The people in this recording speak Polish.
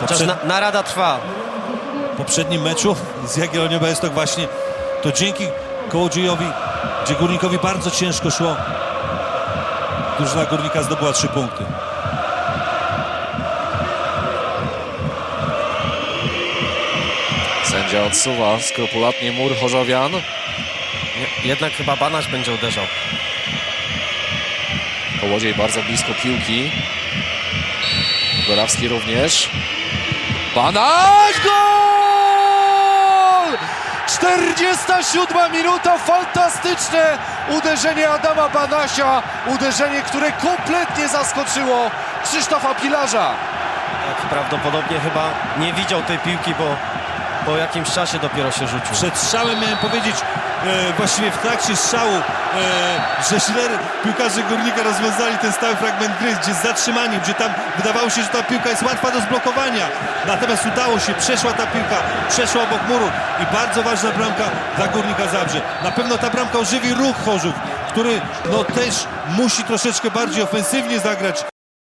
Chociaż Poprzed- na, narada trwa. W poprzednim meczu z Jagiellonią Białystok właśnie to dzięki Kołodziejowi, gdzie Górnikowi bardzo ciężko szło, drużyna Górnika zdobyła trzy punkty. Sędzia odsuwa skrupulatnie mur Chorzowian. Je- Jednak chyba Banaś będzie uderzał. Kołodziej bardzo blisko piłki. Gorawski również. Banaś gol! 47 minuta, fantastyczne uderzenie Adama Banasia. Uderzenie, które kompletnie zaskoczyło Krzysztofa Pilarza. Tak, prawdopodobnie chyba nie widział tej piłki, bo po jakimś czasie dopiero się rzucił. Przed strzałem miałem powiedzieć, e, właściwie w trakcie strzału, e, że źle piłkarze Górnika rozwiązali ten stały fragment gry, gdzie z zatrzymaniem, gdzie tam wydawało się, że ta piłka jest łatwa do zblokowania. Natomiast udało się, przeszła ta piłka, przeszła obok muru i bardzo ważna bramka dla Górnika Zabrze. Na pewno ta bramka ożywi ruch Chorzów, który no też musi troszeczkę bardziej ofensywnie zagrać.